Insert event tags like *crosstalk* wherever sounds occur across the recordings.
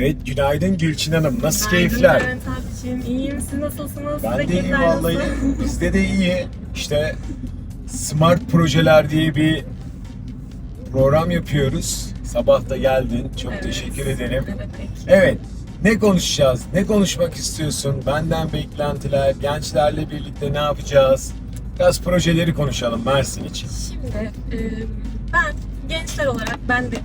Evet, günaydın Gülçin Hanım. Nasıl Günaydın keyifler? Levent abiciğim. İyiyim. Siz nasılsınız? Ben de keyifler vallahi. *laughs* Bizde de iyi. İşte Smart Projeler diye bir program yapıyoruz. Sabah da geldin. Çok Evet. teşekkür ederim. Evet. Ne konuşacağız? Ne konuşmak istiyorsun? Benden beklentiler, gençlerle birlikte ne yapacağız? Biraz projeleri konuşalım Mersin için. Şimdi e, ben gençler olarak, ben de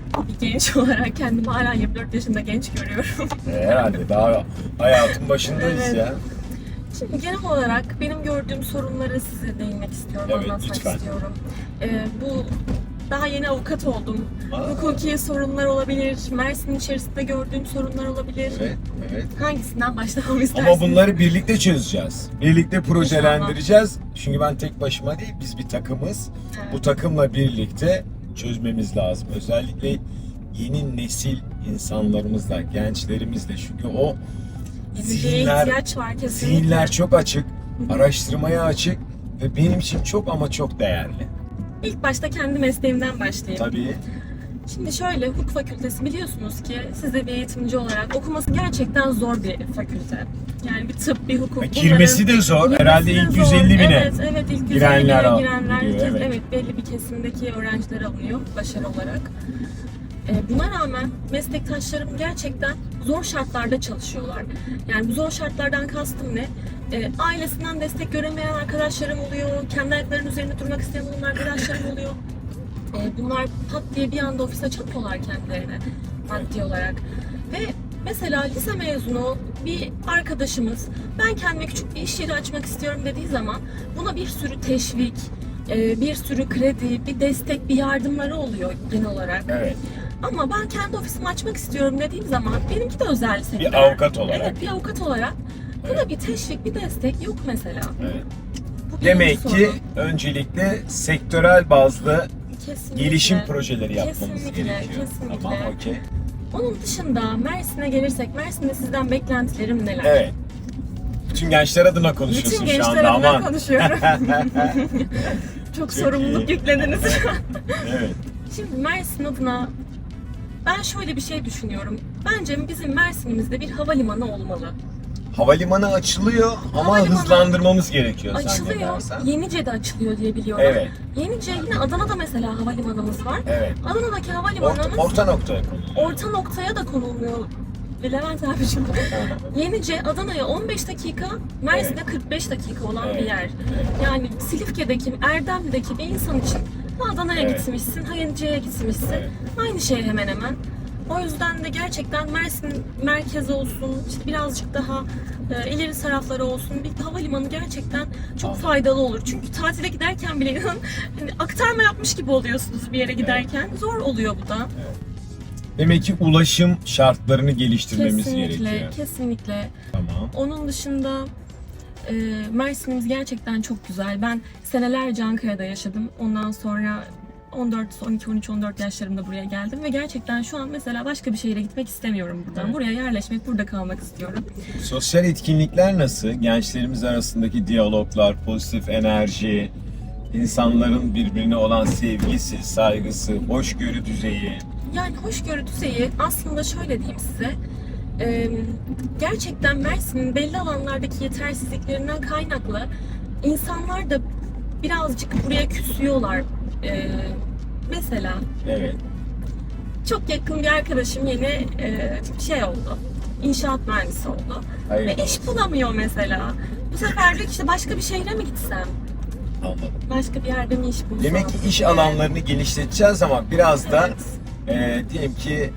bir genç *laughs* olarak kendimi hala 24 yaşında genç görüyorum. Ee, Herhalde daha hayatın başındayız Evet. ya. Şimdi genel olarak benim gördüğüm sorunları size değinmek istiyorum, Evet, anlatmak lütfen. istiyorum. E, bu daha yeni avukat oldum. Aa. Hukuki sorunlar olabilir, Mersin içerisinde gördüğüm sorunlar olabilir. Evet, evet. Hangisinden başlamamı istersiniz? Ama bunları birlikte çözeceğiz. Birlikte projelendireceğiz. Çünkü ben tek başıma değil, biz bir takımız. Evet. Bu takımla birlikte çözmemiz lazım. Özellikle yeni nesil insanlarımızla, gençlerimizle. Çünkü o zihinler, var kesinlikle. zihinler çok açık, araştırmaya açık ve benim için çok ama çok değerli. İlk başta kendi mesleğimden başlayayım. Tabii. Şimdi şöyle hukuk fakültesi biliyorsunuz ki size bir eğitimci olarak okuması gerçekten zor bir fakülte. Yani bir tıp, bir hukuk. Ve girmesi de zor. girmesi Herhalde de ilk zor. 150 bine Evet, evet ilk 150 girenler bine girenler. gidiyor, kes- evet. evet. belli bir kesimdeki öğrenciler alınıyor başarı olarak. Ee, Buna rağmen meslektaşlarım gerçekten zor şartlarda çalışıyorlar. Yani bu zor şartlardan kastım ne? Ee, ailesinden destek göremeyen arkadaşlarım oluyor, kendi ayaklarının üzerinde durmak isteyen olan arkadaşlarım oluyor. Ee, bunlar pat diye bir anda ofise çatıyorlar kendilerine maddi olarak. Ve mesela lise mezunu bir arkadaşımız ben kendime küçük bir iş yeri açmak istiyorum dediği zaman buna bir sürü teşvik, e, bir sürü kredi, bir destek, bir yardımları oluyor genel olarak. Evet. Ama ben kendi ofisimi açmak istiyorum dediğim zaman benimki de özel sektör. Bir avukat olarak. Evet bir avukat olarak. Buna bir teşvik, bir destek yok mesela. evet. Bu Demek ki öncelikle sektörel bazlı Kesinlikle. gelişim projeleri yapmamız Kesinlikle, gerekiyor. kesinlikle. Tamam, okey. Onun dışında Mersin'e gelirsek, Mersin'de sizden beklentilerim neler? Evet. Bütün gençler adına konuşuyorsun Bütün şu anda adına aman. konuşuyorum. *laughs* Çok, Çok sorumluluk iyi. yüklediniz. *laughs* evet. Şimdi Mersin adına ben şöyle bir şey düşünüyorum. Bence bizim Mersin'imizde bir havalimanı olmalı. Havalimanı açılıyor ama Havalimanı hızlandırmamız gerekiyor Açılıyor. zannedersem. Yenice'de açılıyor diye biliyorum. Evet. Yenice yine Adana'da mesela havalimanımız var. Evet. Adana'daki Orta, havalimanımız orta noktaya konuluyor. orta noktaya da konulmuyor. Levent abiciğim. *laughs* Yenice Adana'ya 15 dakika, Mersin'e 45 dakika olan Evet. bir yer. Yani Silifke'deki, Erdemli'deki bir insan için Adana'ya Evet. gitmişsin, Yenice'ye gitmişsin. Evet. Aynı şey hemen hemen. O yüzden de gerçekten Mersin merkezi olsun, işte birazcık daha e, ileri tarafları olsun bir havalimanı gerçekten çok Anladım. faydalı olur. Çünkü tatile giderken bile inanın hani aktarma yapmış gibi oluyorsunuz bir yere giderken. Zor oluyor bu da. Demek ki ulaşım şartlarını geliştirmemiz Kesinlikle, gerekiyor. kesinlikle. Tamam. Onun dışında e, Mersin'imiz gerçekten çok güzel. Ben senelerce Ankara'da yaşadım. Ondan sonra 14, 12, 13, 14 yaşlarımda buraya geldim ve gerçekten şu an mesela başka bir şehire gitmek istemiyorum buradan. Buraya yerleşmek, burada kalmak istiyorum. Sosyal etkinlikler nasıl? Gençlerimiz arasındaki diyaloglar, pozitif enerji, insanların birbirine olan sevgisi, saygısı, hoşgörü düzeyi. Yani hoşgörü düzeyi aslında şöyle diyeyim size. e, gerçekten Mersin'in belli alanlardaki yetersizliklerinden kaynaklı insanlar da birazcık buraya küsüyorlar. E, mesela Evet. çok yakın bir arkadaşım yeni e, şey oldu. İnşaat mühendisi oldu. Hayır. Ve iş bulamıyor mesela. Bu sefer diyor ki işte başka bir şehre mi gitsem? Anladım. Başka bir yerde mi iş bulsam? Demek ki iş diye. alanlarını geliştireceğiz ama biraz da Evet. e, diyelim ki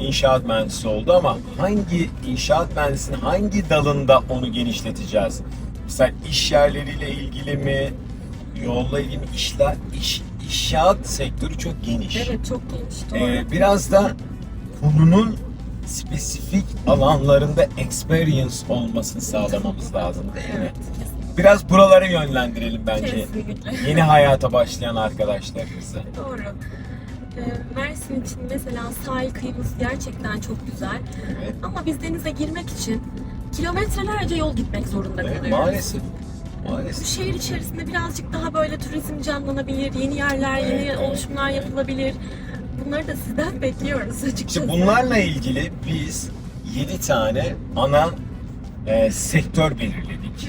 inşaat mühendisi oldu ama hangi inşaat mühendisinin hangi dalında onu genişleteceğiz? Mesela iş yerleriyle ilgili mi? Yolla ilgili mi? İşler, iş, inşaat sektörü çok geniş. Evet çok geniş doğru. Ee, biraz da konunun spesifik alanlarında experience olmasını sağlamamız lazım değil mi? Biraz buralara yönlendirelim bence. Kesinlikle. Yeni hayata başlayan arkadaşlarımızı. Doğru. Ee, Mersin için mesela sahil kıyımız gerçekten çok güzel. Evet. Ama biz denize girmek için kilometrelerce yol gitmek zorunda Evet, kalıyoruz. maalesef. Bu Maalesef. şehir içerisinde birazcık daha böyle turizm canlanabilir, yeni yerler, yeni evet, oluşumlar evet. yapılabilir. Bunları da sizden *laughs* bekliyoruz açıkçası. İşte bunlarla ilgili biz 7 tane ana e, sektör belirledik.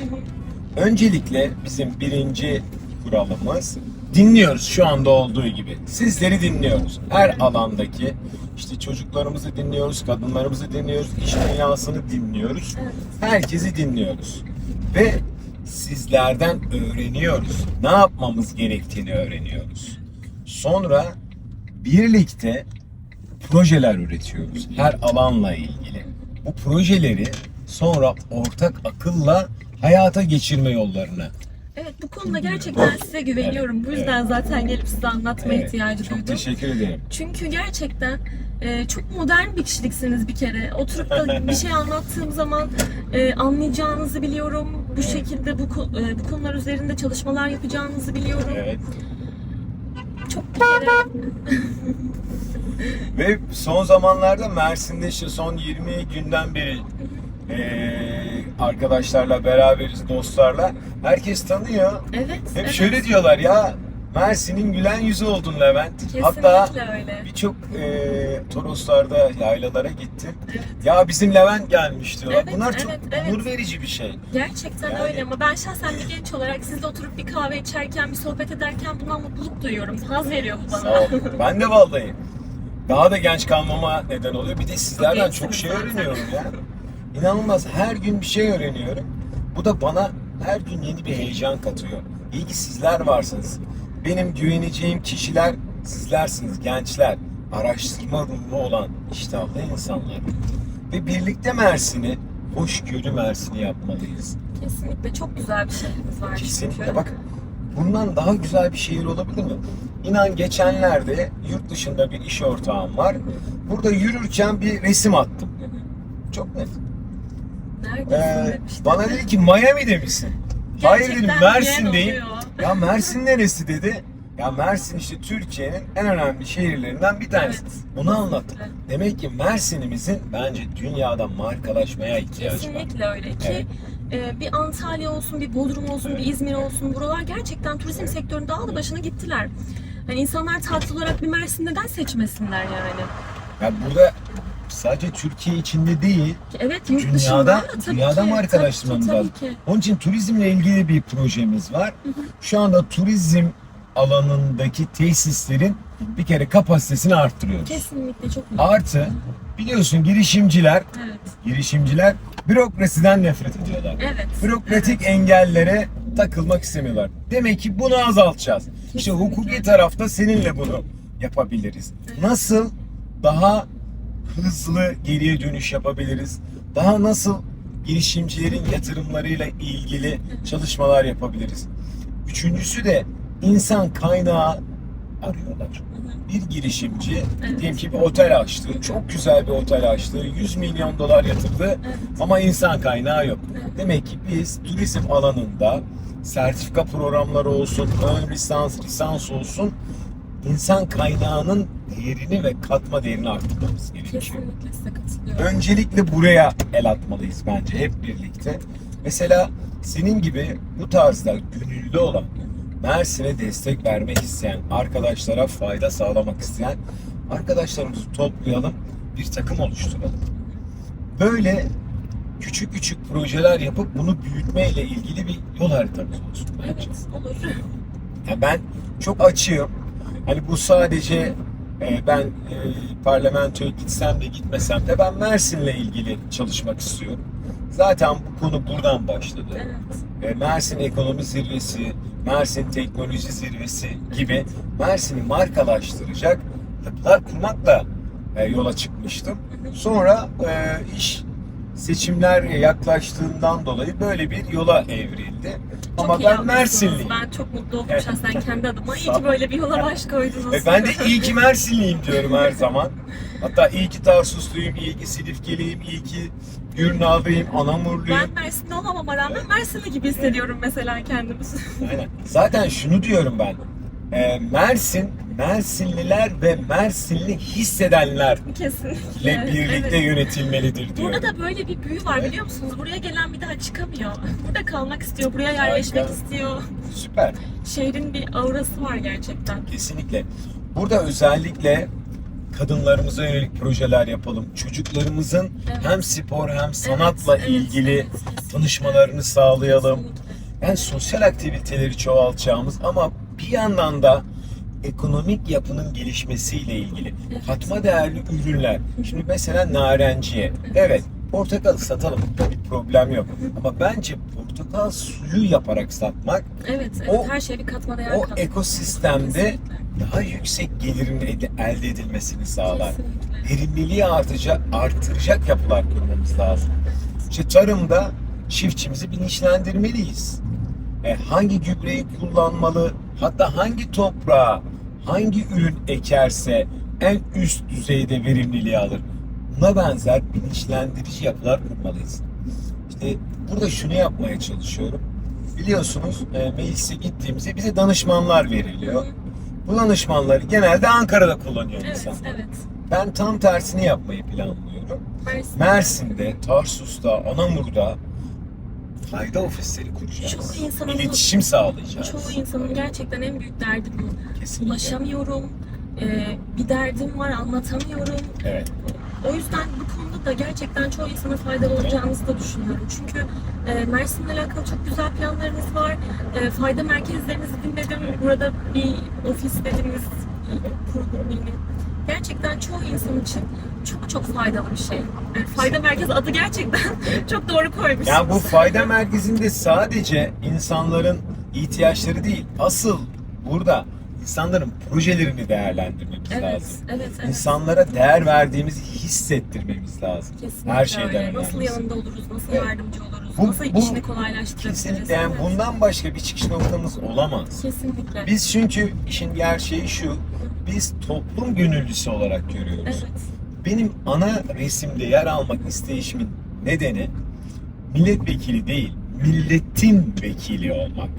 Öncelikle bizim birinci kuralımız dinliyoruz şu anda olduğu gibi. Sizleri dinliyoruz. Her alandaki işte çocuklarımızı dinliyoruz, kadınlarımızı dinliyoruz, iş dünyasını dinliyoruz. Herkesi dinliyoruz. Ve sizlerden öğreniyoruz. Ne yapmamız gerektiğini öğreniyoruz. Sonra birlikte projeler üretiyoruz. Her alanla ilgili. Bu projeleri sonra ortak akılla hayata geçirme yollarını. Evet bu konuda gerçekten size güveniyorum. Bu yüzden zaten gelip size anlatma Evet, ihtiyacı çok duydum. teşekkür ederim. Çünkü gerçekten e, çok modern bir kişiliksiniz bir kere. Oturup da bir şey *laughs* anlattığım zaman e, anlayacağınızı biliyorum. Bu şekilde bu, e, bu konular üzerinde çalışmalar yapacağınızı biliyorum. Evet. Çok bir kere *laughs* Ve son zamanlarda Mersin'de işte son 20 günden beri eee, arkadaşlarla beraberiz, dostlarla. Herkes tanıyor. evet. Hep evet. şöyle diyorlar ya Mersin'in gülen yüzü oldun Levent. Kesinlikle Hatta öyle. birçok eee Toroslar'da yaylalara gittim. Ya bizim Levent gelmiş diyorlar. Evet, Bunlar çok evet, evet. onur verici bir şey. Gerçekten Yani- öyle ama ben şahsen bir genç olarak sizle oturup bir kahve içerken, bir sohbet ederken bundan mutluluk duyuyorum. Haz veriyor bu bana. Sağ ol. Ben de vallahi. Daha da genç kalmama neden oluyor. Bir de sizlerden gençsiniz çok şey zaten. öğreniyorum ya. İnanılmaz. Her gün bir şey öğreniyorum. Bu da bana her gün yeni bir heyecan katıyor. İyi ki sizler varsınız. Benim güveneceğim kişiler sizlersiniz, gençler. Araştırma ruhu olan iştahlı insanlar. Ve birlikte Mersin'i, hoşgörü Mersin'i yapmalıyız. Kesinlikle çok güzel bir şeyimiz var Kesinlikle. çünkü. Bak bundan daha güzel bir şehir olabilir mi? İnan geçenlerde yurt dışında bir iş ortağım var. Burada yürürken bir resim attım. Çok net. Neredesin Ee, bana dedi ki Miami'de misin? Hayır dedim Gerçekten Mersin'deyim. oluyor. Ya Mersin neresi dedi. Ya Mersin işte Türkiye'nin en önemli şehirlerinden bir tanesi. Evet. Onu anlattım. Demek ki Mersin'imizin bence dünyada markalaşmaya ihtiyacı var. Kesinlikle öyle ki e, bir Antalya olsun, bir Bodrum olsun, bir İzmir olsun buralar gerçekten turizm sektöründe aldı başını gittiler. Hani insanlar tatil olarak bir Mersin neden seçmesinler yani? Ya burada sadece Türkiye içinde değil, Evet yurt Dünyada- dışında da dünyada lazım. Tabii ki. Onun için turizmle ilgili bir projemiz var. Şu anda turizm alanındaki tesislerin bir kere kapasitesini arttırıyoruz. Kesinlikle çok Artı biliyorsun girişimciler, Evet. girişimciler bürokrasiden nefret ediyorlar. Evet. Bürokratik engellere takılmak istemiyorlar. Demek ki bunu azaltacağız. İşte Kesinlikle. hukuki tarafta seninle bunu yapabiliriz. Nasıl daha hızlı geriye dönüş yapabiliriz? Daha nasıl girişimcilerin yatırımlarıyla ilgili çalışmalar yapabiliriz? Üçüncüsü de insan kaynağı arıyorlar. Bir girişimci Evet. diyelim ki bir otel açtı. Çok güzel bir otel açtı. 100 milyon dolar yatırdı. Evet. Ama insan kaynağı yok. Evet. Demek ki biz turizm alanında sertifika programları olsun, ön lisans, lisans olsun insan kaynağının değerini ve katma değerini arttırmamız gerekiyor. Kesinlikle size katılıyorum. Öncelikle buraya el atmalıyız bence hep birlikte. Mesela senin gibi bu tarzda gönüllü olan, Mersin'e destek vermek isteyen, arkadaşlara fayda sağlamak isteyen arkadaşlarımızı toplayalım, bir takım oluşturalım. Böyle küçük küçük projeler yapıp bunu büyütmeyle ilgili bir yol haritamız olsun bence. Evet olur. Ya ben çok açığım. Hani bu sadece e, ben e, parlamentoya gitsem de gitmesem de ben Mersin'le ilgili çalışmak istiyorum. Zaten bu konu buradan başladı. Evet. E, Mersin Ekonomi Zirvesi, Mersin Teknoloji Zirvesi gibi Mersin'i markalaştıracak yapılar kurmakla e, yola çıkmıştım. Sonra e, iş seçimler yaklaştığından dolayı böyle bir yola evrildi. Çok Ama ben. Mersinliyim. Ben çok mutlu oldum Evet. şahsen kendi adıma. İyi ki böyle bir yola baş koydunuz. E ben de iyi ki Mersinliyim diyorum her zaman. Hatta iyi ki Tarsusluyum, iyi ki Silifkeliyim, iyi ki Gürnavlıyım, Anamurluyum. Ben Mersinli olmamama rağmen Mersinli gibi hissediyorum mesela kendimi. Aynen. Zaten şunu diyorum ben. E, Mersin, Mersinliler ve Mersinli hissedenlerle Kesinlikle. birlikte Evet. yönetilmelidir diyorum. Burada da böyle bir büyü var biliyor musunuz? Buraya gelen bir daha çıkamıyor. Burada kalmak istiyor, buraya yerleşmek Harika. istiyor. Süper. Şehrin bir aurası var gerçekten. Kesinlikle. Burada özellikle kadınlarımıza yönelik projeler yapalım. Çocuklarımızın Evet. hem spor hem sanatla evet, ilgili evet, tanışmalarını sağlayalım. Kesinlikle. Yani sosyal aktiviteleri çoğaltacağımız ama bir yandan da ekonomik yapının gelişmesiyle ilgili katma değerli ürünler. Şimdi mesela narenciye. Evet, portakal satalım. Bir problem yok. Ama bence portakal suyu yaparak satmak Evet, evet. O- her şeye bir katma değer o katmak. ekosistemde Kesinlikle. daha yüksek gelirin elde- edilmesini sağlar. Kesinlikle. Verimliliği artacak, artıracak yapılar kurmamız lazım. İşte tarımda çiftçimizi bilinçlendirmeliyiz. E, hangi gübreyi kullanmalı, hatta hangi toprağa hangi ürün ekerse en üst düzeyde verimliliği alır. Buna benzer bilinçlendirici yapılar kurmalıyız. İşte burada şunu yapmaya çalışıyorum. Biliyorsunuz e, meclise gittiğimizde bize danışmanlar veriliyor. Bu danışmanları genelde Ankara'da kullanıyor Evet, insan. evet. Ben tam tersini yapmayı planlıyorum. Mersin. Mersin'de, Tarsus'ta, Anamur'da fayda ofisleri kuracağız. Çok insanın- İletişim sağlayacağız. Çoğu insanın gerçekten en büyük derdi bu. Kesinlikle. Ulaşamıyorum, e, bir derdim var anlatamıyorum. Evet. O yüzden bu konuda da gerçekten çoğu insana faydalı olacağımızı da düşünüyorum. Çünkü e, Mersin'le alakalı çok güzel planlarınız var. E, fayda merkezlerinizi dinledim. Burada bir ofis dediniz, kurgu bilmem. Gerçekten çoğu insan için çok çok faydalı bir şey. Yani fayda merkezi adı gerçekten *laughs* çok doğru koymuşsunuz. Yani bu fayda merkezinde sadece insanların ihtiyaçları değil, asıl burada insanların projelerini değerlendirmemiz Evet, lazım. evet, evet. İnsanlara değer verdiğimizi hissettirmemiz lazım. Kesinlikle Her şeyden öyle. Nasıl yanında oluruz, nasıl Evet. yardımcı oluruz, Bu- nasıl bu- işini kolaylaştırabiliriz. Kesinlikle yani Evet. bundan başka bir çıkış noktamız olamaz. Kesinlikle. Biz çünkü işin gerçeği şu, biz toplum gönüllüsü olarak görüyoruz. Evet. Benim ana resimde yer almak isteyişimin nedeni milletvekili değil, milletin vekili olmak.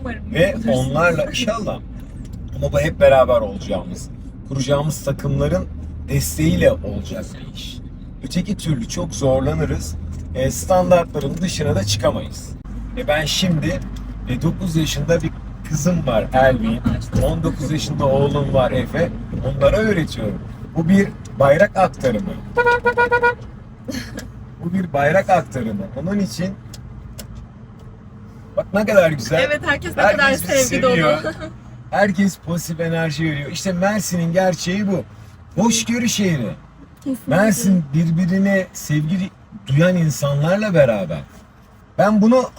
Umarım. Ve onlarla inşallah ama bu hep beraber olacağımız, kuracağımız takımların desteğiyle olacak bir iş. Öteki türlü çok zorlanırız. E, standartların dışına da çıkamayız. E, ben şimdi e, 9 yaşında bir kızım var Elvin. 19 yaşında oğlum var Efe. Onlara öğretiyorum. Bu bir bayrak aktarımı. Bu bir bayrak aktarımı. Onun için bak ne kadar güzel. Evet herkes ne Herkes kadar sevgi dolu. seviyor. Herkes pozitif enerji veriyor. İşte Mersin'in gerçeği bu. Hoşgörü şehri. Kesinlikle. Mersin birbirine sevgi duyan insanlarla beraber. Ben bunu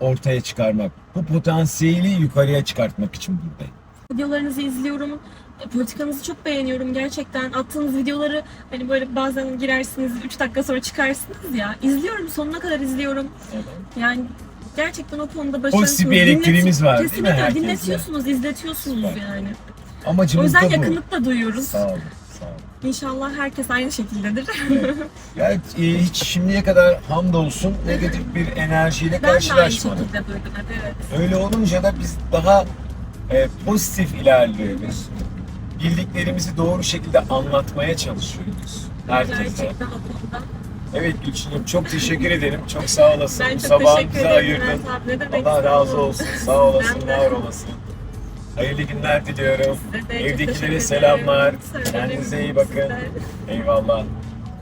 ortaya çıkarmak, bu potansiyeli yukarıya çıkartmak için buradayım. Videolarınızı izliyorum. E, Politikanızı çok beğeniyorum gerçekten. Attığınız videoları hani böyle bazen girersiniz 3 dakika sonra çıkarsınız ya. İzliyorum sonuna kadar izliyorum. Yani gerçekten o konuda başarılısınız. Pozitif bir elektriğimiz var, değil mi Kesinlikle herkesle? dinletiyorsunuz, izletiyorsunuz Süper. yani. O Amacımız yüzden da bu. yakınlık da duyuyoruz. Sağ olun. İnşallah herkes aynı şekildedir. *laughs* Ya e, hiç şimdiye kadar hamdolsun negatif bir enerjiyle ben de aynı şekilde duydum. Evet. Öyle olunca da biz daha e, pozitif ilerliyoruz. Bildiklerimizi doğru şekilde anlatmaya çalışıyoruz herkese. Gerçekten o konuda. Evet Gülçin'im çok teşekkür ederim. Çok sağ olasın. Ben Bu çok sabahı teşekkür bize ederim. ayırdın. Bülent abi. Ne demek, Allah razı olsun. Sağ olasın, Ben de. var olasın. Hayırlı günler diliyorum. Evdekilere selamlar. Kendinize iyi bakın. Eyvallah.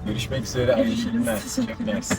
Görüşmek üzere. Hayırlı günler. Çok mersi.